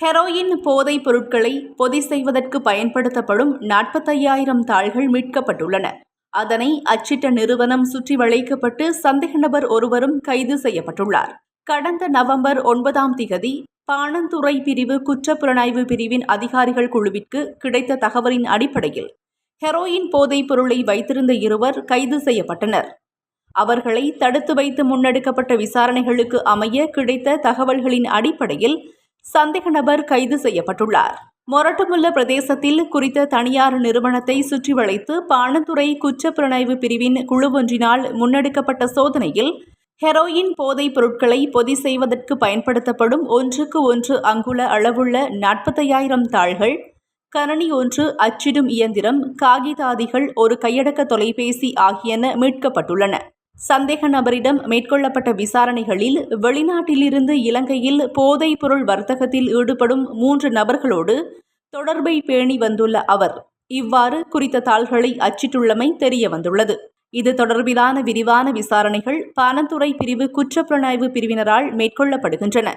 Heroin போதைப் பொருட்களை பொதி செய்வதற்கு பயன்படுத்தப்படும் நாற்பத்தையாயிரம் தாள்கள் மீட்கப்பட்டுள்ளன. அதனை அச்சிட்ட நிறுவனம் சுற்றி வளைக்கப்பட்டு சந்தேக நபர் ஒருவரும் கைது செய்யப்பட்டுள்ளார். கடந்த நவம்பர் ஒன்பதாம் திகதி பாணந்துறை பிரிவு குற்றப்புலனாய்வு பிரிவின் அதிகாரிகள் குழுவிற்கு கிடைத்த தகவலின் அடிப்படையில் ஹெரோயின் போதைப் பொருளை வைத்திருந்த இருவர் கைது செய்யப்பட்டனர். அவர்களை தடுத்து வைத்து முன்னெடுக்கப்பட்ட விசாரணைகளுக்கு அமைய கிடைத்த தகவல்களின் அடிப்படையில் சந்தேக நபர் கைது செய்யப்பட்டுள்ளார். மொரட்டுமுல்ல பிரதேசத்தில் குறித்த தனியார் நிறுவனத்தை சுற்றி வளைத்து பானத்துறை குற்றப்புலனாய்வு பிரிவின் குழு ஒன்றினால் முன்னெடுக்கப்பட்ட சோதனையில் ஹெரோயின் போதைப் பொருட்களை பொதி செய்வதற்கு பயன்படுத்தப்படும் ஒன்றுக்கு ஒன்று அங்குல அளவுள்ள நாற்பத்தையாயிரம் தாள்கள் கணனி ஒன்று அச்சிடும் இயந்திரம் காகிதாதிகள் ஒரு கையடக்க தொலைபேசி ஆகியன மீட்கப்பட்டுள்ளன. சந்தேக நபரிடம் மேற்கொள்ளப்பட்ட விசாரணைகளில் வெளிநாட்டிலிருந்து இலங்கையில் போதைப் பொருள் வர்த்தகத்தில் ஈடுபடும் மூன்று நபர்களோடு தொடர்பை பேணி வந்துள்ள அவர் இவ்வாறு குறித்த தாள்களை அச்சிட்டுள்ளமை தெரிய வந்துள்ளது இது தொடர்பிலான விரிவான விசாரணைகள் பானத்துறை பிரிவு குற்றப்புலனாய்வு பிரிவினரால் மேற்கொள்ளப்படுகின்றன.